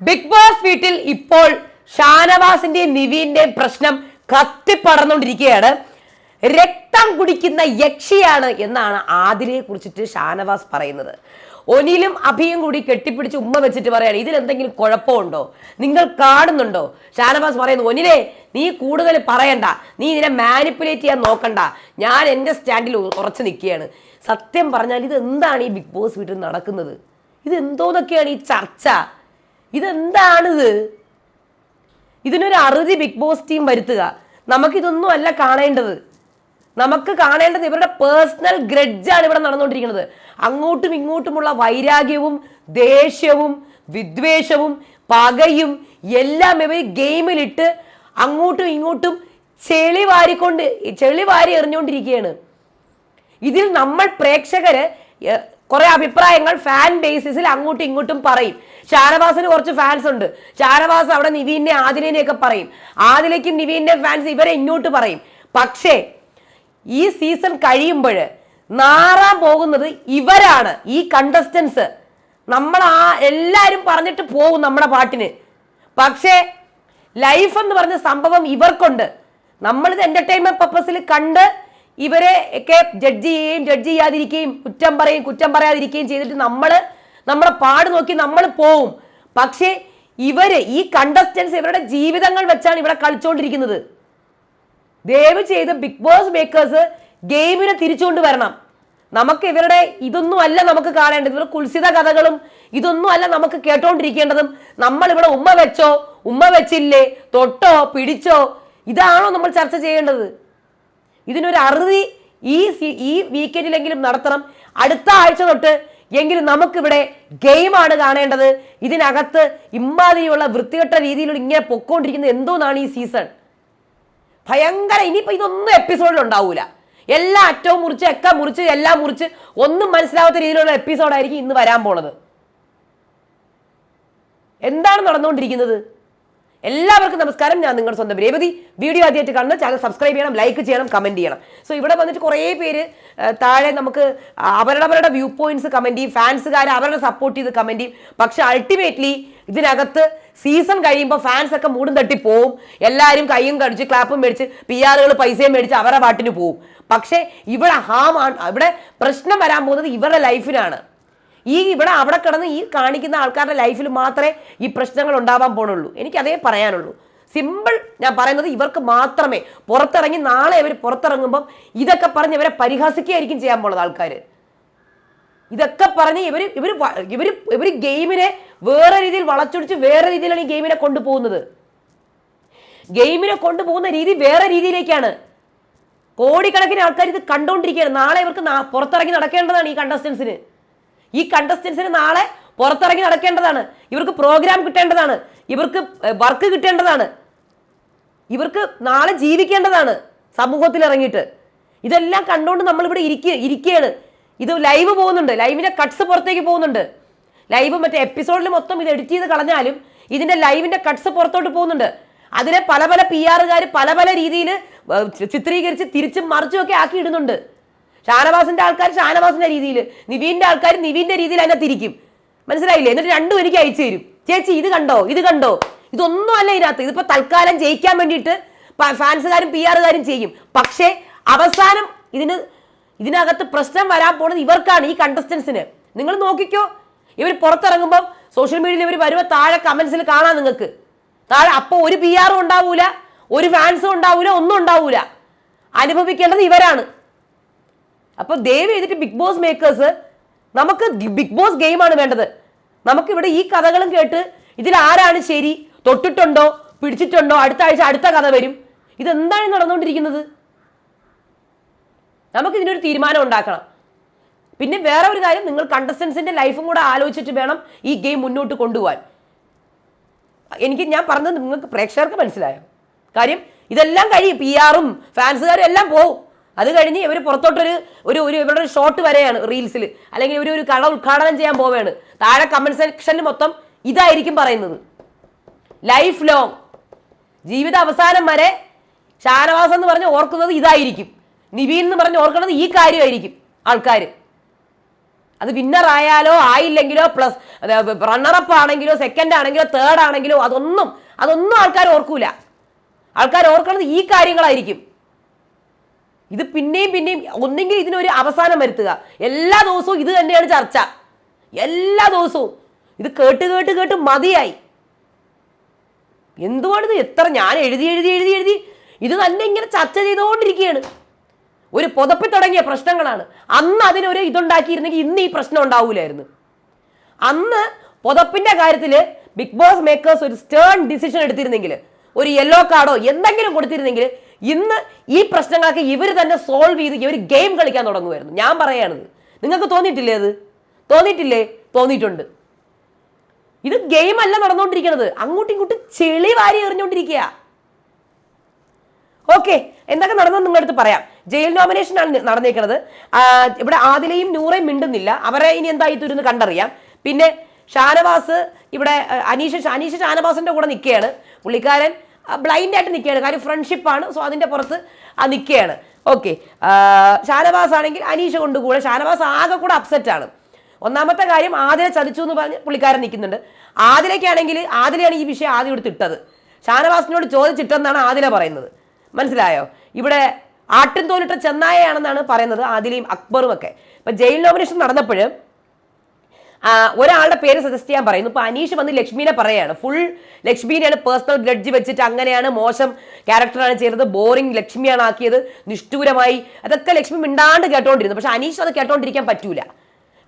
Big boss വീട്ടിൽ ഇപ്പോൾ ഷാനവാസിന്റെയും നിവീന്റെയും പ്രശ്നം കത്തിപ്പടർന്നുകൊണ്ടിരിക്കുകയാണ് രക്തം കുടിക്കുന്ന യക്ഷിയാണ് എന്നാണ് ആദിലയെ കുറിച്ചിട്ട് ഷാനവാസ് പറയുന്നത്. ഒനിലും അഭിയും കൂടി കെട്ടിപ്പിടിച്ച് ഉമ്മ വെച്ചിട്ട് പറയാണ് ഇതിലെന്തെങ്കിലും കുഴപ്പമുണ്ടോ? നിങ്ങൾ കാണുന്നുണ്ടോ? ഷാനവാസ് പറയുന്നു ഒനിലെ നീ കൂടുതൽ പറയണ്ട. നീ ഇതിനെ മാനിപ്പുലേറ്റ് ചെയ്യാൻ നോക്കണ്ട. ഞാൻ എന്റെ സ്റ്റാൻഡിൽ ഉറച്ചു നിൽക്കുകയാണ്. സത്യം പറഞ്ഞാൽ ഇത് എന്താണ് ഈ ബിഗ് ബോസ് വീട്ടിൽ നടക്കുന്നത്? ഇത് എന്തോന്നൊക്കെയാണ് ഈ ചർച്ച? ഇതെന്താണിത്? ഇതിനൊരു അറുതി ബിഗ് ബോസ് ടീം വരുത്തുക. നമുക്കിതൊന്നും അല്ല കാണേണ്ടത്. നമുക്ക് കാണേണ്ടത് ഇവരുടെ പേഴ്സണൽ ഗ്രഡ്ജാണ് ഇവിടെ നടന്നുകൊണ്ടിരിക്കുന്നത്. അങ്ങോട്ടും ഇങ്ങോട്ടുമുള്ള വൈരാഗ്യവും ദേഷ്യവും വിദ്വേഷവും പകയും എല്ലാം ഇവർ ഗെയിമിലിട്ട് അങ്ങോട്ടും ഇങ്ങോട്ടും ചെളി വാരിക്കൊണ്ട് ചെളി വാരി എറിഞ്ഞുകൊണ്ടിരിക്കുകയാണ്. ഇതിൽ നമ്മൾ പ്രേക്ഷകര് കുറെ അഭിപ്രായങ്ങൾ ഫാൻ ബേസിസിൽ അങ്ങോട്ടും ഇങ്ങോട്ടും പറയും. ഷാനവാസിന് കുറച്ച് ഫാൻസ് ഉണ്ട്. ഷാനവാസ് അവിടെ നിവീനെ ആദിലിനെ ഒക്കെ പറയും. ആദിലേക്കും നിവീന്റെ ഫാൻസ് ഇവരെ ഇങ്ങോട്ട് പറയും. പക്ഷേ ഈ സീസൺ കഴിയുമ്പോൾ നാറാൻ പോകുന്നത് ഇവരാണ്. ഈ കണ്ടസ്റ്റൻസ് നമ്മൾ ആ എല്ലാവരും പറഞ്ഞിട്ട് പോകും നമ്മുടെ പാട്ടിന്. പക്ഷേ ലൈഫ് എന്ന് പറഞ്ഞ സംഭവം ഇവർക്കുണ്ട്. നമ്മളിത് എന്റർടൈൻമെന്റ് പർപ്പസിൽ കണ്ട് ഇവരെ ഒക്കെ ജഡ്ജ് ചെയ്യുകയും ജഡ്ജ് ചെയ്യാതിരിക്കുകയും കുറ്റം പറയും കുറ്റം പറയാതിരിക്കുകയും ചെയ്തിട്ട് നമ്മൾ നമ്മുടെ പാട് നോക്കി നമ്മൾ പോവും. പക്ഷേ ഇവർ ഈ കണ്ടസ്റ്റൻസ് ഇവരുടെ ജീവിതങ്ങൾ വെച്ചാണ് ഇവിടെ കളിച്ചുകൊണ്ടിരിക്കുന്നത് ദയവ് ചെയ്ത് ബിഗ് ബോസ് മേക്കേഴ്സ് ഗെയിമിനെ തിരിച്ചുകൊണ്ട് വരണം. നമുക്ക് ഇവരുടെ ഇതൊന്നും അല്ല നമുക്ക് കാണേണ്ടത്. ഇവരുടെ കുൽസിത കഥകളും ഇതൊന്നും അല്ല നമുക്ക് കേട്ടോണ്ടിരിക്കേണ്ടതും നമ്മൾ ഇവിടെ ഉമ്മ വെച്ചോ ഉമ്മ വെച്ചില്ലേ തൊട്ടോ പിടിച്ചോ ഇതാണോ നമ്മൾ ചർച്ച ചെയ്യേണ്ടത്. ഇതിനൊരു അറുതി ഈ ഈ വീക്കെൻഡിലെങ്കിലും നടത്തണം. അടുത്ത ആഴ്ച തൊട്ട് എങ്കിലും നമുക്കിവിടെ ഗെയിമാണ് കാണേണ്ടത്. ഇതിനകത്ത് ഇമ്മാതിരിയുള്ള വൃത്തികെട്ട രീതിയിലുള്ള ഇങ്ങനെ പൊക്കോണ്ടിരിക്കുന്നത് എന്തോന്നാണ് ഈ സീസൺ? ഭയങ്കര ഇനിയിപ്പോൾ ഇതൊന്നും എപ്പിസോഡിൽ ഉണ്ടാവൂല. എല്ലാ അറ്റവും മുറിച്ച് എക്ക മുറിച്ച് എല്ലാം മുറിച്ച് ഒന്നും മനസ്സിലാവാത്ത രീതിയിലുള്ള എപ്പിസോഡായിരിക്കും ഇന്ന് വരാൻ പോണത്. എന്താണ് നടന്നുകൊണ്ടിരിക്കുന്നത്? എല്ലാവർക്കും നമസ്കാരം. ഞാൻ നിങ്ങളുടെ സ്വന്തം രേവതി. വീഡിയോ ആദ്യമായിട്ട് കാണുന്ന ചാനൽ സബ്സ്ക്രൈബ് ചെയ്യണം ലൈക്ക് ചെയ്യണം കമന്റ് ചെയ്യണം. സോ ഇവിടെ വന്നിട്ട് കുറേ പേര് താഴെ നമുക്ക് അവരവരുടെ വ്യൂ പോയിന്റ്സ് കമന്റ് ചെയ്യും ഫാൻസുകാർ അവരുടെ സപ്പോർട്ട് ചെയ്ത് കമന്റ് ചെയ്യും. പക്ഷെ അൾട്ടിമേറ്റ്ലി ഇതിനകത്ത് സീസൺ കഴിയുമ്പോൾ ഫാൻസ് ഒക്കെ മൂടും തട്ടി പോവും. എല്ലാവരും കൈയും കടിച്ച് ക്ലാപ്പും മേടിച്ച് പി ആറുകൾ പൈസയും മേടിച്ച് അവരുടെ പാട്ടിന് പോവും. പക്ഷേ ഇവിടെ ഹാമാണ് ഇവിടെ പ്രശ്നം വരാൻ പോകുന്നത് ഇവരുടെ ലൈഫിനാണ് ഈ ഇവിടെ അവിടെ കിടന്ന് ഈ കാണിക്കുന്ന ആൾക്കാരുടെ ലൈഫിൽ മാത്രമേ ഈ പ്രശ്നങ്ങൾ ഉണ്ടാവാൻ പോണുള്ളൂ. എനിക്ക് അതേ പറയാനുള്ളൂ. സിമ്പിൾ ഞാൻ പറയുന്നത് ഇവർക്ക് മാത്രമേ പുറത്തിറങ്ങി നാളെ ഇവർ പുറത്തിറങ്ങുമ്പം ഇതൊക്കെ പറഞ്ഞ് ഇവരെ പരിഹസിക്കുകയായിരിക്കും ചെയ്യാൻ പോണത് ആൾക്കാർ ഇതൊക്കെ പറഞ്ഞ് ഇവർ ഇവർ ഇവർ ഇവർ ഗെയിമിനെ വേറെ രീതിയിൽ വളച്ചൊടിച്ച് വേറെ രീതിയിലാണ് ഈ ഗെയിമിനെ കൊണ്ടുപോകുന്നത്. ഗെയിമിനെ കൊണ്ടുപോകുന്ന രീതി വേറെ രീതിയിലേക്കാണ്. കോടിക്കണക്കിന് ആൾക്കാർ ഇത് കണ്ടുകൊണ്ടിരിക്കുകയാണ് നാളെ ഇവർക്ക് പുറത്തിറങ്ങി നടക്കേണ്ടതാണ് ഈ കണ്ടസ്റ്റൻസിന് ഈ കണ്ടസ്റ്റൻസിന് നാളെ പുറത്തിറങ്ങി നടക്കേണ്ടതാണ്. ഇവർക്ക് പ്രോഗ്രാം കിട്ടേണ്ടതാണ്. ഇവർക്ക് വർക്ക് കിട്ടേണ്ടതാണ്. ഇവർക്ക് നാളെ ജീവിക്കേണ്ടതാണ് സമൂഹത്തിൽ ഇറങ്ങിയിട്ട്. ഇതെല്ലാം കണ്ടുകൊണ്ട് നമ്മളിവിടെ ഇരിക്കുക ഇരിക്കുകയാണ് ഇത് ലൈവ് പോകുന്നുണ്ട്. ലൈവിന്റെ കട്ട്സ് പുറത്തേക്ക് പോകുന്നുണ്ട്. ലൈവ് മറ്റേ എപ്പിസോഡിൽ മൊത്തം ഇത് എഡിറ്റ് ചെയ്ത് കളഞ്ഞാലും ഇതിന്റെ ലൈവിന്റെ കട്ട്സ് പുറത്തോട്ട് പോകുന്നുണ്ട്. അതിനെ പല പല പി ആറുകാർ പല പല രീതിയിൽ ചിത്രീകരിച്ച് തിരിച്ചും മറിച്ചും ഒക്കെ ആക്കി ഇടുന്നുണ്ട്. ഷാനവാസിന്റെ ആൾക്കാർ ഷാനവാസിന്റെ രീതിയിൽ നിവീന്റെ ആൾക്കാർ നിവീന്റെ രീതിയിൽ അതിനെ തിരിക്കും. മനസ്സിലായില്ലേ? എന്നിട്ട് രണ്ടും എനിക്ക് അയച്ചു തരും. ചേച്ചി ഇത് കണ്ടോ? ഇത് കണ്ടോ? ഇതൊന്നും അല്ല ഇതിനകത്ത്. ഇതിപ്പോ തൽക്കാലം ജയിക്കാൻ വേണ്ടിയിട്ട് ഫാൻസുകാരും പി ആറുകാരും ചെയ്യും. പക്ഷേ അവസാനം ഇതിന് ഇതിനകത്ത് പ്രശ്നം വരാൻ പോണത് ഇവർക്കാണ് ഈ കണ്ടസ്റ്റൻസിന് നിങ്ങൾ നോക്കിക്കോ. ഇവർ പുറത്തിറങ്ങുമ്പോൾ സോഷ്യൽ മീഡിയയിൽ ഇവർ വരുമ്പോൾ താഴെ കമൻസിൽ കാണാം നിങ്ങൾക്ക്. താഴെ അപ്പോൾ ഒരു പി ആറും ഉണ്ടാവൂല ഒരു ഫാൻസും ഉണ്ടാവൂല ഒന്നും ഉണ്ടാവൂല. അനുഭവിക്കേണ്ടത് ഇവരാണ്. അപ്പോൾ ദയവ് ചെയ്തിട്ട് ബിഗ് ബോസ് മേക്കേഴ്സ് നമുക്ക് ബിഗ് ബോസ് ഗെയിമാണ് വേണ്ടത്. നമുക്കിവിടെ ഈ കഥകളും കേട്ട് ഇതിൽ ആരാണ് ശരി? തൊട്ടിട്ടുണ്ടോ? പിടിച്ചിട്ടുണ്ടോ? അടുത്ത ആഴ്ച അടുത്ത കഥ വരും. ഇതെന്താണ് നടന്നുകൊണ്ടിരിക്കുന്നത്? നമുക്ക് ഇതിനൊരു തീരുമാനം ഉണ്ടാക്കണം. പിന്നെ വേറെ ഒരു കാര്യം നിങ്ങൾ കണ്ടസ്റ്റൻസിന്റെ ലൈഫും കൂടെ ആലോചിച്ചിട്ട് വേണം ഈ ഗെയിം മുന്നോട്ട് കൊണ്ടുപോകാൻ. എനിക്ക് ഞാൻ പറഞ്ഞത് നിങ്ങൾക്ക് പ്രേക്ഷകർക്ക് മനസ്സിലായോ? കാര്യം ഇതെല്ലാം കഴിയും. പി ആറും ഫാൻസുകാരും എല്ലാം പോവും. അത് കഴിഞ്ഞ് ഇവർ പുറത്തോട്ടൊരു ഒരു ഒരു ഇവരുടെ ഒരു ഷോട്ട് വരെയാണ് റീൽസിൽ അല്ലെങ്കിൽ ഇവർ ഒരു കട ഉദ്ഘാടനം ചെയ്യാൻ പോവുകയാണ് താഴെ കമന്റ് സെക്ഷനിൽ മൊത്തം ഇതായിരിക്കും പറയുന്നത്. ലൈഫ് ലോങ് ജീവിത അവസാനം വരെ ഷാനവാസ് എന്ന് പറഞ്ഞ് ഓർക്കുന്നത് ഇതായിരിക്കും. നിവീൻ എന്ന് പറഞ്ഞ് ഓർക്കുന്നത് ഈ കാര്യമായിരിക്കും ആൾക്കാർ അത് വിന്നർ ആയാലോ ആയില്ലെങ്കിലോ പ്ലസ് റണ്ണറപ്പ് ആണെങ്കിലോ സെക്കൻഡ് ആണെങ്കിലോ തേർഡ് ആണെങ്കിലോ അതൊന്നും അതൊന്നും ആൾക്കാർ ഓർക്കൂല. ആൾക്കാർ ഓർക്കുന്നത് ഈ കാര്യങ്ങളായിരിക്കും. ഇത് പിന്നെയും പിന്നെയും ഒന്നെങ്കിൽ ഇതിനൊരു അവസാനം വരുത്തുക. എല്ലാ ദിവസവും ഇത് തന്നെയാണ് ചർച്ച. എല്ലാ ദിവസവും. ഇത് കേട്ട് കേട്ട് കേട്ട് മതിയായി. എന്തുവാണിത്? എത്ര ഞാൻ എഴുതി എഴുതി എഴുതി എഴുതി ഇത് തന്നെ ഇങ്ങനെ ചർച്ച ചെയ്തുകൊണ്ടിരിക്കുകയാണ്. ഒരു പുതപ്പി തുടങ്ങിയ പ്രശ്നങ്ങളാണ്. അന്ന് അതിനൊരു ഇതുണ്ടാക്കിയിരുന്നെങ്കിൽ ഇന്ന് ഈ പ്രശ്നം ഉണ്ടാവൂലായിരുന്നു. അന്ന് പുതപ്പിന്റെ കാര്യത്തിൽ ബിഗ് ബോസ് മേക്കേഴ്സ് ഒരു സ്റ്റേൺ ഡിസിഷൻ എടുത്തിരുന്നെങ്കിൽ ഒരു യെല്ലോ കാർഡോ എന്തെങ്കിലും കൊടുത്തിരുന്നെങ്കിൽ ഇന്ന് ഈ പ്രശ്നങ്ങളൊക്കെ ഇവർ തന്നെ സോൾവ് ചെയ്ത് ഇവർ ഗെയിം കളിക്കാൻ തുടങ്ങുമായിരുന്നു ഞാൻ പറയാണിത് നിങ്ങൾക്ക് തോന്നിയിട്ടില്ലേ അത് തോന്നിയിട്ടില്ലേ? തോന്നിയിട്ടുണ്ട്. ഇത് ഗെയിം അല്ല നടന്നുകൊണ്ടിരിക്കുന്നത് അങ്ങോട്ടും ഇങ്ങോട്ടും ചെളി വാരി എറിഞ്ഞുകൊണ്ടിരിക്കുക. ഓക്കെ എന്തൊക്കെ നടന്നെന്ന് നിങ്ങളടുത്ത് പറയാം. ജയിൽ നോമിനേഷൻ ആണ് നടന്നിരിക്കുന്നത് ഇവിടെ ആദിലയും നൂറയും മിണ്ടുന്നില്ല. അവരെ ഇനി എന്തായി തുരുന്ന് കണ്ടറിയാം. പിന്നെ ഷാനവാസ് ഇവിടെ അനീഷ് അനീഷ് ഷാനവാസിന്റെ കൂടെ നിൽക്കുകയാണ്. പുള്ളിക്കാരൻ ബ്ലൈൻഡ് ആയിട്ട് നിൽക്കുകയാണ്. കാര്യം ഫ്രണ്ട്ഷിപ്പാണ്. സോ അതിന്റെ പുറത്ത് ആ നിൽക്കുകയാണ്. ഓക്കെ. ഷാനവാസ് ആണെങ്കിൽ അനീഷ കൊണ്ട് കൂടെ ഷാനവാസ് ആകെ കൂടെ അപ്സെറ്റാണ് ഒന്നാമത്തെ കാര്യം ആദിലെ ചതിച്ചു എന്ന് പറഞ്ഞ് പുള്ളിക്കാരൻ നിൽക്കുന്നുണ്ട്. ആദിലേക്കാണെങ്കിൽ ആദിലെയാണ് ഈ വിഷയം ആദ്യം എടുത്ത് ഇട്ടത്. ഷാനവാസിനോട് ചോദിച്ചിട്ടെന്നാണ് ആദില പറയുന്നത്. മനസ്സിലായോ? ഇവിടെ ആട്ടിൻ തോലിട്ട ചെന്നായയാണെന്നാണ് പറയുന്നത് ആദിലയും അക്ബറും ഒക്കെ ഇപ്പം ജയിൽ നോമിനേഷൻ നടന്നപ്പോൾ ഒരാളുടെ പേര് സജസ്റ്റ് ചെയ്യാൻ പറയുന്നു. ഇപ്പൊ അനീഷ് വന്ന് ലക്ഷ്മീനെ പറയാണ്. ഫുൾ ലക്ഷ്മീനെയാണ് പേഴ്സണൽ ഗ്രഡ്ജ് വെച്ചിട്ട് അങ്ങനെയാണ് മോശം ക്യാരക്ടറാണ് ചെയ്തത്. ബോറിംഗ് ലക്ഷ്മിയാണ് ആക്കിയത്. നിഷ്ഠൂരമായി. അതൊക്കെ ലക്ഷ്മി മിണ്ടാണ്ട് കേട്ടോണ്ടിരുന്നു. പക്ഷെ അനീഷ് അത് കേട്ടോണ്ടിരിക്കാൻ പറ്റൂല.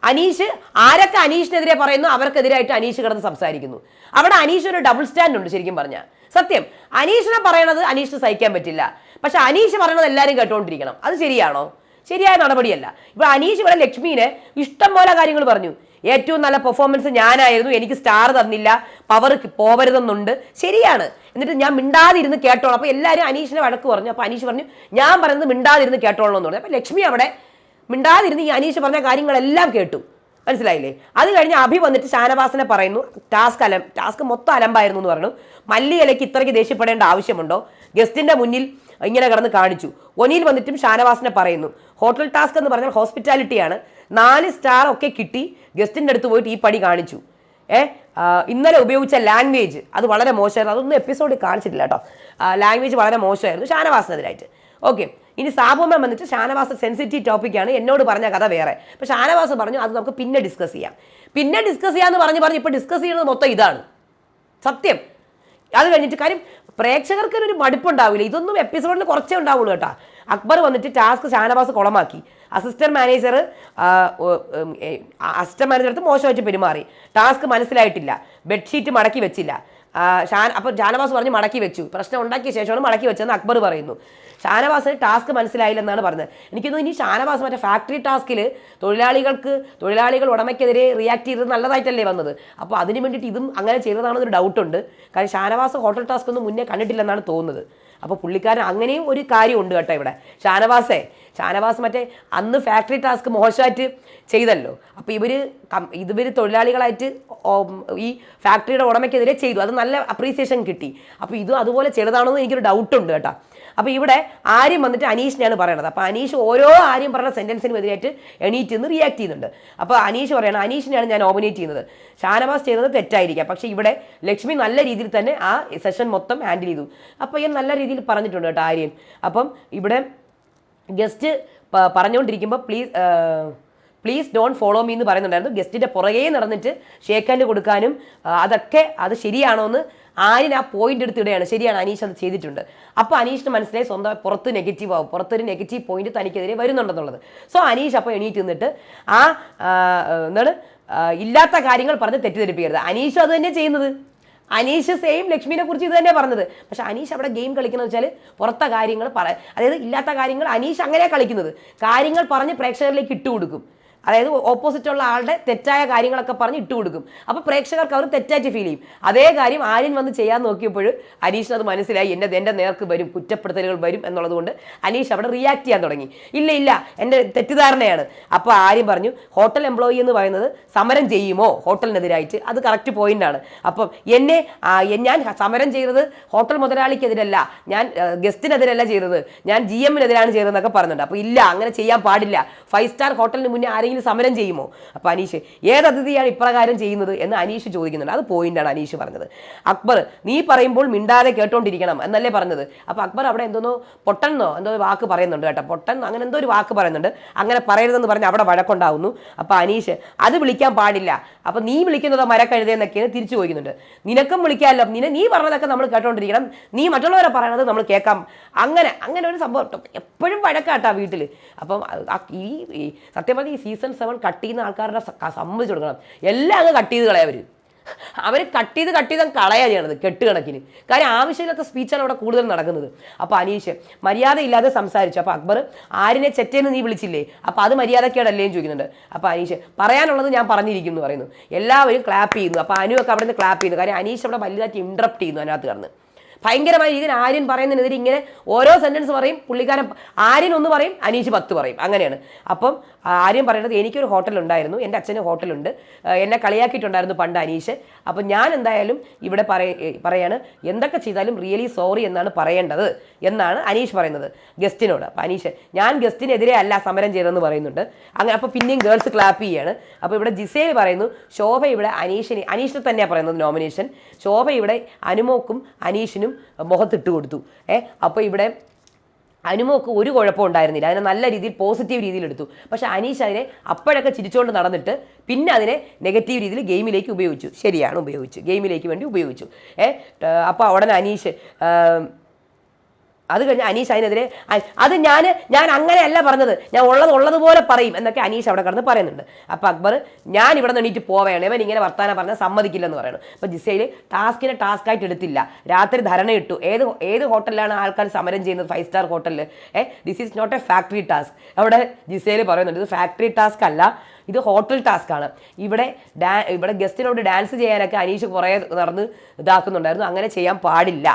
അനീഷ് ആരൊക്കെ അനീഷിനെതിരെ പറയുന്നു അവർക്കെതിരായിട്ട് അനീഷ് കിടന്ന് സംസാരിക്കുന്നു. അവിടെ അനീഷ് ഒരു ഡബിൾ സ്റ്റാൻഡ് ഉണ്ട് ശരിക്കും പറഞ്ഞാൽ സത്യം. അനീഷിനെ പറയണത് അനീഷിന് സഹിക്കാൻ പറ്റില്ല. പക്ഷെ അനീഷ് പറയണത് എല്ലാവരും കേട്ടോണ്ടിരിക്കണം. അത് ശരിയാണോ? ശരിയായ നടപടിയല്ല. ഇവിടെ അനീഷ് ഇവിടെ ലക്ഷ്മീനെ ഇഷ്ടം പോലെ കാര്യങ്ങൾ പറഞ്ഞു. ഏറ്റവും നല്ല പെർഫോമൻസ് ഞാനായിരുന്നു എനിക്ക് സ്റ്റാർ തന്നില്ല പവർ പോവരുതെന്നുണ്ട്. ശരിയാണ്. എന്നിട്ട് ഞാൻ മിണ്ടാതിരുന്ന് കേട്ടോളാം. അപ്പോൾ എല്ലാവരും അനീഷിനെ വഴക്ക് പറഞ്ഞു. അപ്പോൾ അനീഷ് പറഞ്ഞു ഞാൻ പറയുന്നത് മിണ്ടാതിരുന്ന് കേട്ടോളണം എന്ന് പറഞ്ഞു. അപ്പോൾ ലക്ഷ്മി അവിടെ മിണ്ടാതിരുന്ന് ഈ അനീഷ് പറഞ്ഞ കാര്യങ്ങളെല്ലാം കേട്ടു. മനസ്സിലായില്ലേ? അത് കഴിഞ്ഞ് അഭി വന്നിട്ട് ഷാനവാസിനെ പറയുന്നു ടാസ്ക് അലം ടാസ്ക് മൊത്തം അലമ്പായിരുന്നു എന്ന് പറഞ്ഞു. മല്ലി ഇലയ്ക്ക് ഇത്രയ്ക്ക് ദേഷ്യപ്പെടേണ്ട ആവശ്യമുണ്ടോ? ഗസ്റ്റിന്റെ മുന്നിൽ ഇങ്ങനെ കിടന്ന് കാണിച്ചു. ഒനിയിൽ വന്നിട്ടും ഷാനവാസിനെ പറയുന്നു ഹോട്ടൽ ടാസ്ക് എന്ന് പറഞ്ഞാൽ ഹോസ്പിറ്റാലിറ്റിയാണ് നാല് സ്റ്റാർ ഒക്കെ കിട്ടി. ഗസ്റ്റിന്റെ അടുത്ത് പോയിട്ട് ഈ പടി കാണിച്ചു. ഏ ഇന്നലെ ഉപയോഗിച്ച ലാംഗ്വേജ്. അത് വളരെ മോശമായിരുന്നു. അതൊന്നും എപ്പിസോഡിൽ കാണിച്ചിട്ടില്ല കേട്ടോ. ലാംഗ്വേജ് വളരെ മോശമായിരുന്നു. ഷാനവാസിനെതിരായിട്ട്. ഓക്കെ. ഇനി സാബുമ്മ വന്നിട്ട് ഷാനവാസ് സെൻസിറ്റീവ് ടോപ്പിക്കാണ് എന്നോട് പറഞ്ഞ കഥ വേറെ. അപ്പോൾ ഷാനവാസ് പറഞ്ഞു അത് നമുക്ക് പിന്നെ ഡിസ്കസ് ചെയ്യാം. പിന്നെ ഡിസ്കസ് ചെയ്യാമെന്ന് പറഞ്ഞ് പറഞ്ഞ് ഇപ്പോൾ ഡിസ്കസ് ചെയ്യുന്നത് മൊത്തം ഇതാണ്. സത്യം. അത് കഴിഞ്ഞിട്ട് കാര്യം പ്രേക്ഷകർക്ക് ഒരു മടുപ്പുണ്ടാവില്ല. ഇതൊന്നും എപ്പിസോഡിൽ കുറച്ചേ ഉണ്ടാവുള്ളൂ കേട്ടോ. അക്ബർ വന്നിട്ട് ടാസ്ക് ഷാനവാസ് കുളമാക്കി. അസിസ്റ്റന്റ് മാനേജർ അസിസ്റ്റന്റ് മാനേജർ അടുത്ത് മോശമായിട്ട് പെരുമാറി. ടാസ്ക് മനസ്സിലായിട്ടില്ല. ബെഡ്ഷീറ്റ് മടക്കി വെച്ചില്ല. ഷാൻ അപ്പോൾ ഷാനവാസ് പറഞ്ഞ് മടക്കി വെച്ചു. പ്രശ്നം ഉണ്ടാക്കിയ ശേഷമാണ് മടക്കി വെച്ചതെന്ന് അക്ബർ പറയുന്നു. ഷാനവാസിന് ടാസ്ക് മനസ്സിലായില്ലെന്നാണ് പറഞ്ഞത്. എനിക്കൊന്നും ഇനി ഷാനവാസ് മറ്റേ ഫാക്ടറി ടാസ്കിൽ തൊഴിലാളികൾക്ക് തൊഴിലാളികൾ ഉടമയ്ക്കെതിരെ റിയാക്ട് ചെയ്തത് നല്ലതായിട്ടല്ലേ വന്നത്? അപ്പോൾ അതിന് വേണ്ടിയിട്ട് ഇതും അങ്ങനെ ചെയ്തതാണെന്നൊരു ഡൗട്ടുണ്ട് കാരണം ഷാനവാസ് ഹോട്ടൽ ടാസ്ക് ഒന്നും മുന്നേ കണ്ടിട്ടില്ലെന്നാണ് തോന്നുന്നത്. അപ്പോൾ പുള്ളിക്കാരൻ അങ്ങനെയും ഒരു കാര്യമുണ്ട് കേട്ടോ ഇവിടെ. ഷാനവാസേ ഷാനവാസ് മറ്റേ അന്ന് ഫാക്ടറി ടാസ്ക് മോശമായിട്ട് ചെയ്തല്ലോ. അപ്പോൾ ഇവർ ഇവർ തൊഴിലാളികളായിട്ട് ഈ ഫാക്ടറിയുടെ ഉടമയ്ക്കെതിരെ ചെയ്തു. അത് നല്ല അപ്രീസിയേഷൻ കിട്ടി. അപ്പോൾ ഇതും അതുപോലെ ചെറുതാണോ ചെയ്തതാണെന്ന് എനിക്കൊരു ഡൗട്ടുണ്ട് കേട്ടോ. അപ്പോൾ ഇവിടെ ആര്യം വന്നിട്ട് അനീഷിനെയാണ് പറയണത്. അപ്പോൾ അനീഷ് ഓരോ ആര്യം പറയുന്ന സെന്റൻസിനും എതിരായിട്ട് എണീറ്റ് നിന്ന് റിയാക്ട് ചെയ്യുന്നുണ്ട്. അപ്പോൾ അനീഷ് പറയണം അനീഷിനെയാണ് ഞാൻ ഓമിനേറ്റ് ചെയ്യുന്നത്. ഷാനവാസ് ചെയ്യുന്നത് തെറ്റായിരിക്കാം. പക്ഷേ ഇവിടെ ലക്ഷ്മി നല്ല രീതിയിൽ തന്നെ ആ സെഷൻ മൊത്തം ഹാൻഡിൽ ചെയ്തു. അപ്പോൾ ഞാൻ നല്ല രീതിയിൽ പറഞ്ഞിട്ടുണ്ട് കേട്ടോ ആര്യൻ അപ്പം ഇവിടെ ഗസ്റ്റ് പറഞ്ഞുകൊണ്ടിരിക്കുമ്പോൾ please please don't follow me എന്ന് പറയുന്നുണ്ടായിരുന്നു. ഗസ്റ്റിന്റെ പുറകെ നടന്നിട്ട് ഷേക്ക് ഹാൻഡ് കൊടുക്കാനും അതൊക്കെ അത് ശരിയാണോ എന്ന് ആര്യൻ ആ പോയിന്റ് എടുത്തിടുകയാണ്. ശരിയാണ് അനീഷ് അത് ചെയ്തിട്ടുണ്ട്. അപ്പോൾ അനീഷിന് മനസ്സിലായി സ്വന്തം പുറത്ത് നെഗറ്റീവ് ആവും. പുറത്തൊരു നെഗറ്റീവ് പോയിന്റ് തനിക്കെതിരെ വരുന്നുണ്ടെന്നുള്ളത്. സോ അനീഷ് അപ്പോൾ എണീറ്റ് നിന്നിട്ട് ആ എന്താണ് ഇല്ലാത്ത കാര്യങ്ങൾ പറഞ്ഞ് തെറ്റിദ്ധരിപ്പിക്കരുത്. അനീഷ് അത് തന്നെ ചെയ്യുന്നത്. അനീഷ് സെയിം ലക്ഷ്മിനെ കുറിച്ച് ഇത് തന്നെ പറഞ്ഞത്. പക്ഷെ അനീഷ് അവിടെ ഗെയിം കളിക്കുന്നത് വെച്ചാൽ പുറത്തെ കാര്യങ്ങൾ പറ അതായത് ഇല്ലാത്ത കാര്യങ്ങൾ അനീഷ് അങ്ങനെ കളിക്കുന്നത്. കാര്യങ്ങൾ പറഞ്ഞ് പ്രേക്ഷകരിലേക്ക് ഇട്ടുകൊടുക്കും. അതായത് ഓപ്പോസിറ്റ് ഉള്ള ആളുടെ തെറ്റായ കാര്യങ്ങളൊക്കെ പറഞ്ഞ് ഇട്ട് കൊടുക്കും. അപ്പോൾ പ്രേക്ഷകർക്ക് അവർ തെറ്റായിട്ട് ഫീൽ ചെയ്യും. അതേ കാര്യം ആര്യൻ വന്ന് ചെയ്യാൻ നോക്കിയപ്പോൾ അനീഷിന് അത് മനസ്സിലായി. എന്റെ എന്റെ നേർക്ക് വരും കുറ്റപ്പെടുത്തലുകൾ വരും എന്നുള്ളത് കൊണ്ട് അനീഷ് അവിടെ റിയാക്ട് ചെയ്യാൻ തുടങ്ങി. ഇല്ല ഇല്ല എന്റെ തെറ്റിദ്ധാരണയാണ്. അപ്പോൾ ആര്യൻ പറഞ്ഞു ഹോട്ടൽ എംപ്ലോയി എന്ന് പറയുന്നത് സമരം ചെയ്യുമോ? ഹോട്ടലിനെതിരായിട്ട്. അത് കറക്റ്റ് പോയിന്റാണ് അപ്പം എന്നെ ഞാൻ സമരം ചെയ്തത് ഹോട്ടൽ മുതലാളിക്കെതിരല്ല. ഞാൻ ഗസ്റ്റിനെതിരല്ല ചെയ്തത്. ഞാൻ ജി എമ്മിനെതിരാണ് ചെയ്തതെന്നൊക്കെ പറഞ്ഞിട്ടുണ്ട്. അപ്പോൾ ഇല്ല അങ്ങനെ ചെയ്യാൻ പാടില്ല. ഫൈവ് സ്റ്റാർ ഹോട്ടലിന് മുന്നേ ആരെങ്കിലും മുന്നിൽ സമരം ചെയ്യുമോ? അപ്പോൾ അനീഷ് ഏത് അതിഥിയാണ് ഇപ്രകാരം ചെയ്യുന്നത് എന്ന് അനീഷ് ചോദിക്കുന്നുണ്ട്. അത് പോയിന്റാണ് അനീഷ് പറഞ്ഞത്. അക്ബർ നീ പറയുമ്പോൾ മിണ്ടാതെ കേട്ടോണ്ടിരിക്കണം എന്നല്ലേ പറഞ്ഞത്. അപ്പോൾ അക്ബർ അവിടെ എന്തോന്നോ പൊട്ടെന്നോ എന്തോ വാക്ക് പറയുന്നുണ്ട് കേട്ടോ. പൊട്ടൻ അങ്ങനെ എന്തോ ഒരു വാക്ക് പറയുന്നുണ്ട്. അങ്ങനെ പറയരുതെന്ന് പറഞ്ഞ് അവിടെ വഴക്കുണ്ടാവുന്നു. അപ്പോൾ അനീഷ് അത് വിളിക്കാൻ പാടില്ല. അപ്പോൾ നീ വിളിക്കുന്നത് മരക്കഴുതെന്നൊക്കെയാണ് തിരിച്ചു ചോദിക്കുന്നുണ്ട്. നിനക്കും വിളിക്കാമല്ലോ. നിന്നെ നീ പറഞ്ഞതൊക്കെ നമ്മൾ കേട്ടോണ്ടിരിക്കണം. നീ മറ്റുള്ളവരെ പറയണത് നമ്മൾ കേൾക്കാം. അങ്ങനെ അങ്ങനെ ഒരു സംഭവം. എപ്പോഴും വഴക്കാട്ടാ വീട്ടിൽ അപ്പം ഈ സത്യം പറഞ്ഞാൽ ഈ സീസൺ സെവൻ കട്ട് ചെയ്യുന്ന ആൾക്കാരുടെ സമ്മതിച്ചു കൊടുക്കണം. എല്ലാം അങ്ങ് കട്ട് ചെയ്ത് കളയവർ അവർ കട്ട് ചെയ്ത് കട്ട് ചെയ്ത് കളയാ ചെയ്യണത് കെട്ടുകണക്കിന്. കാര്യം ആവശ്യമില്ലാത്ത സ്പീച്ചാണ് അവിടെ കൂടുതൽ നടക്കുന്നത്. അപ്പോൾ അനീഷ് മര്യാദയില്ലാതെ സംസാരിച്ചു. അപ്പോൾ അക്ബർ ആരിനെ ചെറ്റേന്ന് നീ വിളിച്ചില്ലേ? അപ്പോൾ അത് മര്യാദക്കേടല്ലേന്ന് ചോദിക്കുന്നുണ്ട്. അപ്പോൾ അനീഷ് പറയാനുള്ളത് ഞാൻ പറഞ്ഞിരിക്കുന്നു പറയുന്നു. എല്ലാവരും ക്ലാപ്പ് ചെയ്യുന്നു. അപ്പോൾ അനു ഒക്കെ അവിടെ നിന്ന് ക്ലാപ്പ് ചെയ്യുന്നു. കാര്യം അനീഷ് അവിടെ വലുതായിട്ട് ഇൻട്രപ്റ്റ് ചെയ്യുന്നു അതിനകത്ത് കിടന്ന്. ഭയങ്കരമായ രീതിയിൽ ആര്യൻ പറയുന്നതിനെതിരെ ഇങ്ങനെ ഓരോ സെന്റൻസ് പറയും പുള്ളിക്കാരൻ ആര്യൻ ഒന്ന് പറയും അനീഷ് പത്ത് പറയും. അങ്ങനെയാണ്. അപ്പം ആര്യൻ പറയുന്നത് എനിക്കൊരു ഹോട്ടൽ ഉണ്ടായിരുന്നു എന്റെ അച്ഛന് ഹോട്ടലുണ്ട് എന്നെ കളിയാക്കിയിട്ടുണ്ടായിരുന്നു പണ്ട് അനീഷ്. അപ്പം ഞാൻ എന്തായാലും ഇവിടെ പറയ പറയാണ് എന്തൊക്കെ ചെയ്താലും റിയലി സോറി എന്നാണ് പറയേണ്ടത് എന്നാണ് അനീഷ് പറയുന്നത് ഗസ്റ്റിനോട്. അപ്പം അനീഷ് ഞാൻ ഗസ്റ്റിനെതിരെ അല്ല സമരം ചെയ്തതെന്ന് പറയുന്നുണ്ട്. അങ്ങനെ അപ്പോൾ പിന്നെയും ഗേൾസ് ക്ലാപ്പ് ചെയ്യാണ്. അപ്പോൾ ഇവിടെ ജിസേൽ പറയുന്നു ശോഭ ഇവിടെ അനീഷിനെ അനീഷിനെ തന്നെയാണ് പറയുന്നത് നോമിനേഷൻ ശോഭ ഇവിടെ അനുമോക്കും അനീഷിനും മുഖത്തിട്ട് കൊടുത്തു. ഏ അപ്പോൾ ഇവിടെ അനുമോക്ക് ഒരു കുഴപ്പം ഉണ്ടായിരുന്നില്ല. അതിനെ നല്ല രീതിയിൽ പോസിറ്റീവ് രീതിയിൽ എടുത്തു. പക്ഷേ അനീഷ് അതിനെ അപ്പോഴൊക്കെ ചിരിച്ചുകൊണ്ട് നടന്നിട്ട് പിന്നെ അതിനെ നെഗറ്റീവ് രീതിയിൽ ഗെയിമിലേക്ക് ഉപയോഗിച്ചു. ശരിയാണ് ഉപയോഗിച്ചു. ഗെയിമിലേക്ക് വേണ്ടി ഉപയോഗിച്ചു. ഏ അപ്പോൾ ഉടനെ അനീഷ് അത് കഴിഞ്ഞ് അനീഷ് അതിനെതിരെ അത് ഞാൻ ഞാൻ അങ്ങനെയല്ല പറഞ്ഞത്. ഞാൻ ഉള്ളത് ഉള്ളതുപോലെ പറയും എന്നൊക്കെ അനീഷ് അവിടെ കിടന്ന് പറയുന്നുണ്ട്. അപ്പോൾ അക്ബർ ഞാൻ ഇവിടെ നിന്ന് എണീറ്റ് പോവേണേ. ഇവൻ ഇങ്ങനെ വർത്താനം പറഞ്ഞാൽ സമ്മതിക്കില്ലെന്ന് പറയുന്നു അപ്പോൾ ജിസയിൽ ടാസ്കിനെ ടാസ്ക് ആയിട്ട് എടുത്തില്ല. രാത്രി ധരണ ഇട്ടു. ഏത് ഏത് ഹോട്ടലിലാണ് ആൾക്കാർ സമരം ചെയ്യുന്നത്? ഫൈവ് സ്റ്റാർ ഹോട്ടലിൽ ഏ this is not a factory task അവിടെ ജിസയിൽ പറയുന്നുണ്ട് ഇത് ഫാക്ടറി ടാസ്ക് അല്ല ഇത് ഹോട്ടൽ ടാസ്ക് ആണ്. ഇവിടെ ഡാ ഇവിടെ ഗസ്റ്റിനോട് ഡാൻസ് ചെയ്യാനൊക്കെ അനീഷ് കുറേ നടന്ന് ഇതാക്കുന്നുണ്ടായിരുന്നു. അങ്ങനെ ചെയ്യാൻ പാടില്ല.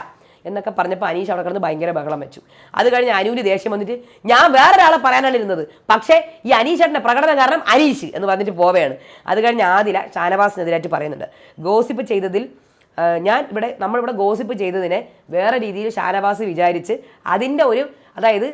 എന്നൊക്കെ പറഞ്ഞപ്പോൾ അനീഷ് അവിടെ കിടന്ന് ഭയങ്കര ബഹളം വെച്ചു. അത് കഴിഞ്ഞ് അനുവിന് ദേഷ്യം വന്നിട്ട് ഞാൻ വേറൊരാളെ പറയാനാണ് ഇരുന്നത്. പക്ഷേ ഈ അനീഷേട്ടന്റെ പ്രകടനം കാരണം അനീഷ് എന്ന് പറഞ്ഞിട്ട് പോവുകയാണ് അത് കഴിഞ്ഞ് ആദില ഷാനവാസിനെതിരായിട്ട് പറയുന്നുണ്ട്. ഗോസിപ്പ് ചെയ്തതിൽ ഞാൻ ഇവിടെ നമ്മളിവിടെ ഗോസിപ്പ് ചെയ്തതിനെ വേറെ രീതിയിൽ ഷാനവാസ് വിചാരിച്ച് അതിന്റെ ഒരു അതായത്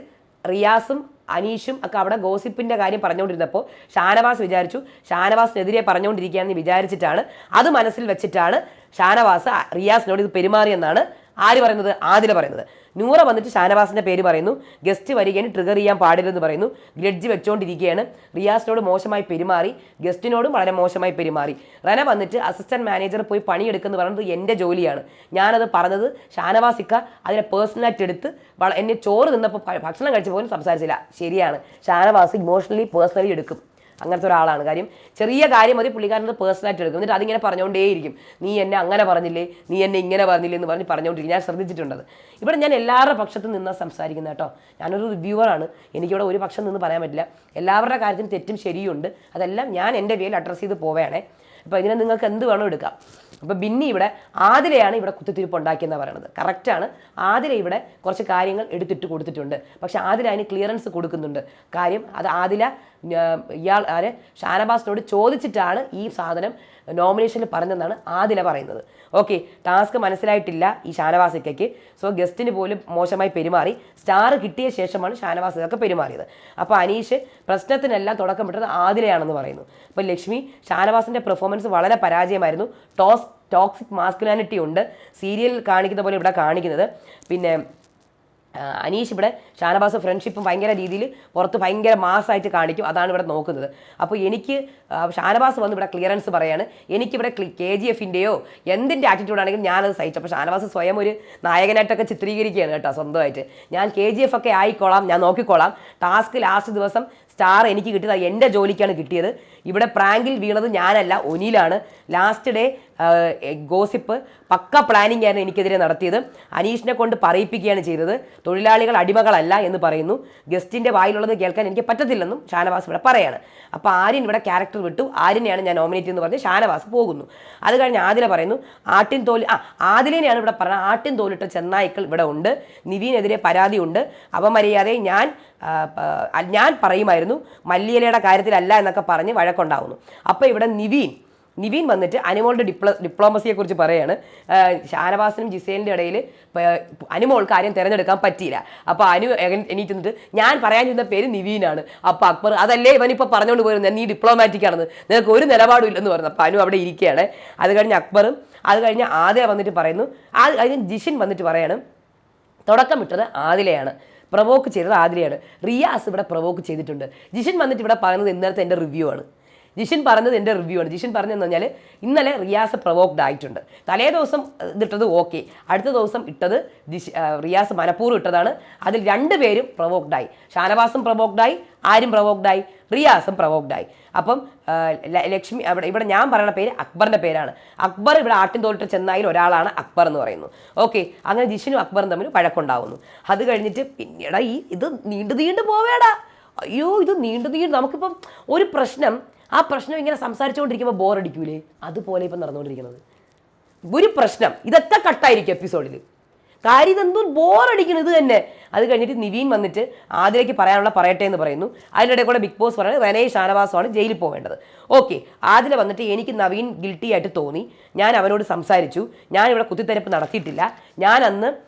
റിയാസും അനീഷും ഒക്കെ അവിടെ ഗോസിപ്പിന്റെ കാര്യം പറഞ്ഞുകൊണ്ടിരുന്നപ്പോൾ ഷാനവാസ് വിചാരിച്ചു ഷാനവാസിനെതിരെ പറഞ്ഞുകൊണ്ടിരിക്കുകയാണെന്ന് വിചാരിച്ചിട്ടാണ് അത് മനസ്സിൽ വെച്ചിട്ടാണ് ഷാനവാസ് റിയാസിനോട് ഇത് പെരുമാറിയെന്നാണ് ആര് പറയുന്നത്? ആദില പറയുന്നത്. നൂറ വന്നിട്ട് ഷാനവാസിന്റെ പേര് പറയുന്നു. ഗസ്റ്റ് വരികയാണ് ട്രിഗർ ചെയ്യാൻ പാടില്ലെന്ന് പറയുന്നു. ഗ്രഡ്ജ് വെച്ചുകൊണ്ടിരിക്കുകയാണ് റിയാസിനോട് മോശമായി പെരുമാറി. ഗസ്റ്റിനോടും വളരെ മോശമായി പെരുമാറി. റന വന്നിട്ട് അസിസ്റ്റന്റ് മാനേജർ പോയി പണിയെടുക്കുന്നു പറയുന്നത് എന്റെ ജോലിയാണ്. ഞാനത് പറഞ്ഞത് ഷാനവാസിക്ക അതിനെ പേഴ്സണലായിട്ട് എടുത്ത് എന്നെ ചോറ് നിന്നപ്പോൾ ഭക്ഷണം കഴിച്ചു പോലും സംസാരിച്ചില്ല. ശരിയാണ്. ഷാനവാസ് ഇമോഷണലി പേഴ്സണലി എടുക്കും. അങ്ങനത്തെ ഒരാളാണ്. കാര്യം ചെറിയ കാര്യം മതി പുള്ളിക്കാരൻ പേഴ്സണലായിട്ട് എടുക്കും. എന്നിട്ട് അതിങ്ങനെ പറഞ്ഞുകൊണ്ടേയിരിക്കും. നീ എന്നെ അങ്ങനെ പറഞ്ഞില്ലേ? നീ എന്നെ ഇങ്ങനെ പറഞ്ഞില്ലേ? എന്ന് പറഞ്ഞ് പറഞ്ഞുകൊണ്ടിരിക്കും. ഞാൻ ശ്രദ്ധിച്ചിട്ടുണ്ടത്. ഇവിടെ ഞാൻ എല്ലാവരുടെ പക്ഷത്തും നിന്നാ സംസാരിക്കുന്നത് കേട്ടോ. ഞാനൊരു റിവ്യൂവറാണ് എനിക്കിവിടെ ഒരു പക്ഷം നിന്ന് പറയാൻ പറ്റില്ല. എല്ലാവരുടെ കാര്യത്തിന് തെറ്റും ശരിയുണ്ട്. അതെല്ലാം ഞാൻ എന്റെ പേരിൽ അഡ്രസ്സ് ചെയ്ത് പോവുകയാണേ. അപ്പോൾ ഇതിനെ നിങ്ങൾക്ക് എന്ത് വേണോ എടുക്കാം. അപ്പോൾ ബിന്നി ഇവിടെ ആതിരയാണ് ഇവിടെ കുത്തിത്തിരിപ്പ് ഉണ്ടാക്കിയെന്ന് പറയുന്നത് കറക്റ്റാണ് ആതിര ഇവിടെ കുറച്ച് കാര്യങ്ങൾ എടുത്തിട്ട് കൊടുത്തിട്ടുണ്ട്. പക്ഷേ ആതിര അതിന് ക്ലിയറൻസ് കൊടുക്കുന്നുണ്ട്. കാര്യം അത് ആതില ഇയാൾ ആര് ഷാനബാസിനോട് ചോദിച്ചിട്ടാണ് ഈ സാധനം നോമിനേഷനിൽ പറഞ്ഞതെന്നാണ് ആതില പറയുന്നത്. ഓക്കെ ടാസ്ക് മനസ്സിലായിട്ടില്ല ഈ ഷാനവാസിക്കയ്ക്ക്. സോ ഗസ്റ്റിന് പോലും മോശമായി പെരുമാറി. സ്റ്റാർ കിട്ടിയ ശേഷമാണ് ഷാനവാസ് ഇതൊക്കെ പെരുമാറിയത്. അപ്പോൾ അനീഷ് പ്രശ്നത്തിനെല്ലാം തുടക്കം തുടക്കമിട്ടത് ആതിരയാണെന്ന് പറയുന്നു. അപ്പോൾ ലക്ഷ്മി ഷാനവാസിന്റെ പെർഫോമൻസ് വളരെ പരാജയമായിരുന്നു. ടോസ് ടോക്സിക് മാസ്കുലാനിറ്റി ഉണ്ട്. സീരിയൽ കാണിക്കുന്ന പോലെ ഇവിടെ കാണിക്കുന്നത്. പിന്നെ അനീഷ് ഇവിടെ ഷാനവാസ് ഫ്രണ്ട്ഷിപ്പും ഭയങ്കര രീതിയിൽ പുറത്ത് ഭയങ്കര മാസമായിട്ട് കാണിക്കും. അതാണ് ഇവിടെ നോക്കുന്നത്. അപ്പോൾ എനിക്ക് ഷാനവാസ് വന്ന് ഇവിടെ ക്ലിയറൻസ് പറയാണ്. എനിക്കിവിടെ കെ ജി എഫിന്റെയോ എന്തിന്റെ ആറ്റിറ്റ്യൂഡ് ആണെങ്കിലും ഞാനത് സഹിച്ചു. അപ്പോൾ ഷാനവാസ് സ്വയം ഒരു നായകനായിട്ടൊക്കെ ചിത്രീകരിക്കുകയാണ് കേട്ടോ സ്വന്തമായിട്ട്. ഞാൻ കെ ജി എഫ് ഒക്കെ ആയിക്കോളാം. ഞാൻ നോക്കിക്കോളാം. ടാസ്ക് ലാസ്റ്റ് ദിവസം സ്റ്റാർ എനിക്ക് കിട്ടിയത് എന്റെ ജോലിക്കാണ് കിട്ടിയത്. ഇവിടെ പ്രാങ്കിൽ വീണത് ഞാനല്ല ഒനിയിലാണ്. Last day gossip pakka planning ആയിരുന്നു എനിക്കെതിരെ നടത്തിയത്. അനീഷിനെ കൊണ്ട് പറയിപ്പിക്കുകയാണ് ചെയ്തത്. തൊഴിലാളികൾ അടിമകളല്ല എന്ന് പറയുന്നു. ഗസ്റ്റിന്റെ വായിലുള്ളത് കേൾക്കാൻ എനിക്ക് പറ്റത്തില്ലെന്നും ഷാനവാസ് ഇവിടെ പറയാണ്. അപ്പോൾ ആര്യൻ ഇവിടെ ക്യാരക്ടർ വിട്ടു. ആര്യനെയാണ് ഞാൻ നോമിനേറ്റ് എന്ന് പറഞ്ഞ് ഷാനവാസ് പോകുന്നു. അത് കഴിഞ്ഞ് ആദില പറയുന്നു ആട്ടിൻ തോൽ ആ ആദിലിനെയാണ് ഇവിടെ പറഞ്ഞത്. ആട്ടിൻ തോലിട്ട ചെന്നായ്ക്കൾ ഇവിടെ ഉണ്ട്. നിവീനെതിരെ പരാതിയുണ്ട്. അപമര്യാദയെ ഞാൻ ഞാൻ പറയുമായിരുന്നു മല്ലിയിലയുടെ കാര്യത്തിലല്ല എന്നൊക്കെ പറഞ്ഞ് വഴക്കുണ്ടാവുന്നു. അപ്പോൾ ഇവിടെ നിവീൻ നിവീൻ വന്നിട്ട് അനുമോളുടെ ഡിപ്ലോ ഡിപ്ലോമസിയെക്കുറിച്ച് പറയാണ്. ഷാനവാസിനും ജിസേലിന്റെ ഇടയിൽ അനുമോൾ കാര്യം തിരഞ്ഞെടുക്കാൻ പറ്റിയില്ല. അപ്പോൾ അനു എനിക്ക് ഞാൻ പറയാൻ ചെന്ന പേര് നിവീനാണ്. അപ്പോൾ അക്ബർ അതല്ലേ ഇവനിപ്പോൾ പറഞ്ഞുകൊണ്ട് പോയിരുന്നു? നീ ഡിപ്ലോമാറ്റിക് ആണെന്ന്. നിനക്ക് ഒരു നിലപാടും ഇല്ലെന്ന് പറഞ്ഞു. അപ്പോൾ അനു അവിടെ ഇരിക്കുകയാണ്. അത് കഴിഞ്ഞ് അക്ബറും അത് കഴിഞ്ഞ് ആദ്യ വന്നിട്ട് പറയുന്നു. അത് കഴിഞ്ഞ് ജിഷിൻ വന്നിട്ട് പറയാണ് തുടക്കമിട്ടത് ആദിലയാണ്. പ്രവോക്ക് ചെയ്തത് ആതിരയാണ്. റിയാസ് ഇവിടെ പ്രൊവോക്ക് ചെയ്തിട്ടുണ്ട്. ജിഷൻ വന്നിട്ട് ഇവിടെ പറയുന്നത് ഇന്നലത്തെ എന്റെ റിവ്യൂ ആണ്. ജിഷിൻ പറഞ്ഞത് എന്റെ റിവ്യൂ ആണ്. ജിഷിൻ പറഞ്ഞതെന്ന് പറഞ്ഞാൽ ഇന്നലെ റിയാസ് പ്രൊവോക്ഡ് ആയിട്ടുണ്ട്. തലേ ദിവസം ഇതിട്ടത് ഓക്കെ അടുത്ത ദിവസം ഇട്ടത് ജിഷ് റിയാസ് മനഃപൂർവം ഇട്ടതാണ്. അതിൽ രണ്ടുപേരും പ്രവോക്ഡ് ആയി. ഷാനവാസും പ്രൊവോക്ഡായി ആരും പ്രൊവോക്ഡായി റിയാസും പ്രൊവോക്ഡായി അപ്പം ലക്ഷ്മി അവിടെ ഇവിടെ ഞാൻ പറയുന്ന പേര് അക്ബറിന്റെ പേരാണ്. അക്ബർ ഇവിടെ ആട്ടിൻ തോലിട്ട് ചെന്നായിൽ ഒരാളാണ് അക്ബർ എന്ന് പറയുന്നു ഓക്കെ അങ്ങനെ ജിഷിനും അക്ബറും തമ്മിൽ വഴക്കുണ്ടാവുന്നു. അത് കഴിഞ്ഞിട്ട് പിന്നീട് ഈ ഇത് നീണ്ടു നീണ്ടു പോവേടാ. അയ്യോ ഇത് നീണ്ടു നീണ്ടു നമുക്കിപ്പം ഒരു പ്രശ്നം ആ പ്രശ്നം ഇങ്ങനെ സംസാരിച്ചുകൊണ്ടിരിക്കുമ്പോൾ ബോറടിക്കൂലേ? അതുപോലെ ഇപ്പം നടന്നുകൊണ്ടിരിക്കുന്നത്. ഒരു പ്രശ്നം. ഇതൊക്കെ കട്ടായിരിക്കും എപ്പിസോഡിൽ കാര്യം ഇതെന്തോ ബോറടിക്കണം ഇത് തന്നെ. അത് കഴിഞ്ഞിട്ട് നിവീൻ വന്നിട്ട് ആദ്യത്തേക്ക് പറയാനുള്ള പറയട്ടെ എന്ന് പറയുന്നു. അതിനിടെ കൂടെ ബിഗ് ബോസ് പറയുന്നത് റനേ ഷാനവാസമാണ് ജയിലിൽ പോകേണ്ടത് ഓക്കെ ആദില വന്നിട്ട് എനിക്ക് നവീൻ ഗിൽട്ടി ആയിട്ട് തോന്നി. ഞാൻ അവനോട് സംസാരിച്ചു. ഞാൻ ഇവിടെ കുത്തിത്തരപ്പ് നടത്തിയിട്ടില്ല. ഞാൻ അന്ന്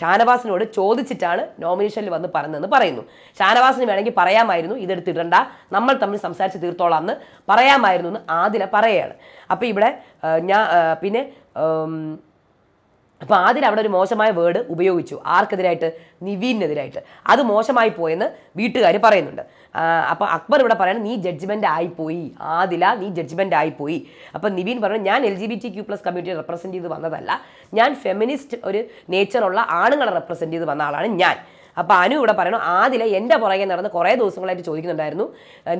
ഷാനവാസിനോട് ചോദിച്ചിട്ടാണ് നോമിനേഷനിൽ വന്ന് പറഞ്ഞതെന്ന് പറയുന്നു. ഷാനവാസിന് വേണമെങ്കിൽ പറയാമായിരുന്നു ഇതെടുത്തിടണ്ട. നമ്മൾ തമ്മിൽ സംസാരിച്ച് തീർത്തോളാം എന്ന് പറയാമായിരുന്നു എന്ന് ആദില പറയുകയാണ്. അപ്പോൾ ഇവിടെ ഞാൻ പിന്നെ അപ്പോൾ ആദ്യം അവിടെ ഒരു മോശമായ വേർഡ് ഉപയോഗിച്ചു. ആർക്കെതിരായിട്ട്? നിവീനെതിരായിട്ട്. അത് മോശമായി പോയെന്ന് വീട്ടുകാർ പറയുന്നുണ്ട്. അപ്പോൾ അക്ബർ ഇവിടെ പറയുന്നത് നീ ജഡ്ജ്മെന്റ് ആയിപ്പോയി. ആദില നീ ജഡ്ജ്മെന്റ് ആയിപ്പോയി. അപ്പോൾ നിവീൻ പറഞ്ഞു ഞാൻ L G B T Q plus community represent ചെയ്ത് വന്നതല്ല. ഞാൻ ഫെമിനിസ്റ്റ് ഒരു നേച്ചറുള്ള ആണുങ്ങളെ റെപ്രസെന്റ് ചെയ്ത് വന്ന ആളാണ് ഞാൻ. അപ്പോൾ അനു ഇവിടെ പറയണു ആദ്യം എന്റെ പുറകെ നടന്ന് കുറേ ദിവസങ്ങളായിട്ട് ചോദിക്കുന്നുണ്ടായിരുന്നു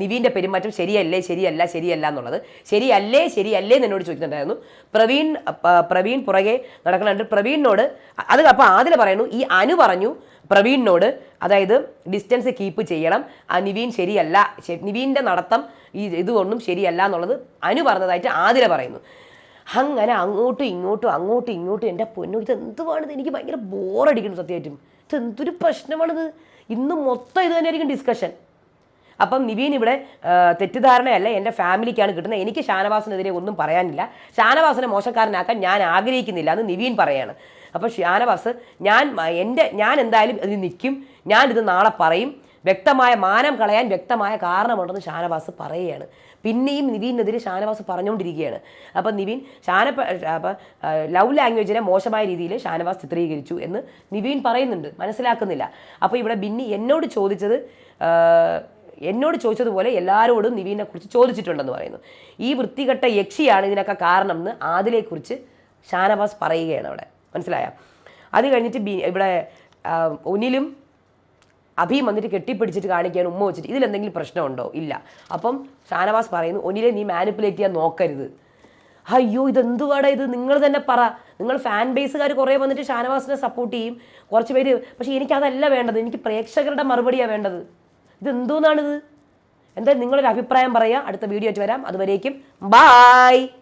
നിവീന്റെ പെരുമാറ്റം ശരിയല്ലേ ശരിയല്ല ശരിയല്ല എന്നുള്ളത്. ശരിയല്ലേ ശരിയല്ലേ എന്ന് എന്നോട് ചോദിക്കുന്നുണ്ടായിരുന്നു. പ്രവീൺ പ്രവീൺ പുറകെ നടക്കുന്നുണ്ട്. പ്രവീണിനോട് അത് അപ്പോൾ ആദ്യം പറയുന്നു ഈ അനു പറഞ്ഞു പ്രവീണിനോട് അതായത് ഡിസ്റ്റൻസ് കീപ്പ് ചെയ്യണം. നിവീൻ ശരിയല്ല നിവീന്റെ നടത്തം ഈ ഇതൊന്നും ശരിയല്ല എന്നുള്ളത് അനു പറഞ്ഞതായിട്ട് ആദില പറയുന്നു. അങ്ങനെ അങ്ങോട്ടും ഇങ്ങോട്ടും അങ്ങോട്ടും ഇങ്ങോട്ടും എന്റെ പൊന്നു ഇത് എന്തുവാണിത് എനിക്ക് ഭയങ്കര ബോറടിക്കുന്നു സത്യമായിട്ടും. എന്തൊരു പ്രശ്നമാണിത്? ഇന്ന് മൊത്തം ഇത് തന്നെയായിരിക്കും ഡിസ്കഷൻ അപ്പം നിവീൻ ഇവിടെ തെറ്റിദ്ധാരണയല്ല എന്റെ ഫാമിലിക്കാണ് കിട്ടുന്നത്. എനിക്ക് ഷാനവാസിനെതിരെ ഒന്നും പറയാനില്ല. ഷാനവാസിനെ മോശക്കാരനാക്കാൻ ഞാൻ ആഗ്രഹിക്കുന്നില്ല എന്ന് നിവീൻ പറയാണ്. അപ്പോൾ ഷാനവാസ് ഞാൻ എന്റെ ഞാൻ എന്തായാലും ഇതിൽ നിൽക്കും. ഞാനിത് നാളെ പറയും. വ്യക്തമായ മാനം കളയാൻ വ്യക്തമായ കാരണമുണ്ടെന്ന് ഷാനവാസ് പറയുകയാണ്. പിന്നെയും നിവീനെതിരെ ഷാനവാസ് പറഞ്ഞുകൊണ്ടിരിക്കുകയാണ്. അപ്പം നിവീൻ ഷാന അപ്പം ലവ് ലാംഗ്വേജിനെ മോശമായ രീതിയിൽ ഷാനവാസ് ചിത്രീകരിച്ചു എന്ന് നിവീൻ പറയുന്നുണ്ട്. മനസ്സിലാക്കുന്നില്ല. അപ്പോൾ ഇവിടെ ബിന്നി എന്നോട് ചോദിച്ചത് എന്നോട് ചോദിച്ചതുപോലെ എല്ലാവരോടും നിവീനെ കുറിച്ച് ചോദിച്ചിട്ടുണ്ടെന്ന് പറയുന്നു. ഈ വൃത്തികെട്ട യക്ഷിയാണ് ഇതിനൊക്കെ കാരണം എന്ന് ആദിലെക്കുറിച്ച് ഷാനവാസ് പറയുകയാണ് അവിടെ. മനസ്സിലായ? അത് കഴിഞ്ഞിട്ട് ബി ഇവിടെ ഒനിലും അഭിയും വന്നിട്ട് കെട്ടിപ്പിടിച്ചിട്ട് കാണിക്കാൻ ഉമ്മ വെച്ചിട്ട് ഇതിലെന്തെങ്കിലും പ്രശ്നമുണ്ടോ? ഇല്ല. അപ്പം ഷാനവാസ് പറയുന്നു ഒന്നിലെ നീ മാനിപ്പുലേറ്റ് ചെയ്യാൻ നോക്കരുത്. അയ്യോ ഇതെന്തുവാടാ ഇത്? നിങ്ങൾ തന്നെ പറ. നിങ്ങൾ ഫാൻ ബേസുകാർ കുറേ വന്നിട്ട് ഷാനവാസിനെ സപ്പോർട്ട് ചെയ്യും. കുറച്ച് പേര് പക്ഷേ എനിക്കതല്ല വേണ്ടത്. എനിക്ക് പ്രേക്ഷകരുടെ മറുപടിയാണ് വേണ്ടത്. ഇതെന്തോന്നാണിത്? എന്തായാലും നിങ്ങളൊരു അഭിപ്രായം പറയുക അടുത്ത വീഡിയോ ആയിട്ട് വരാം. അതുവരേക്കും ബായ്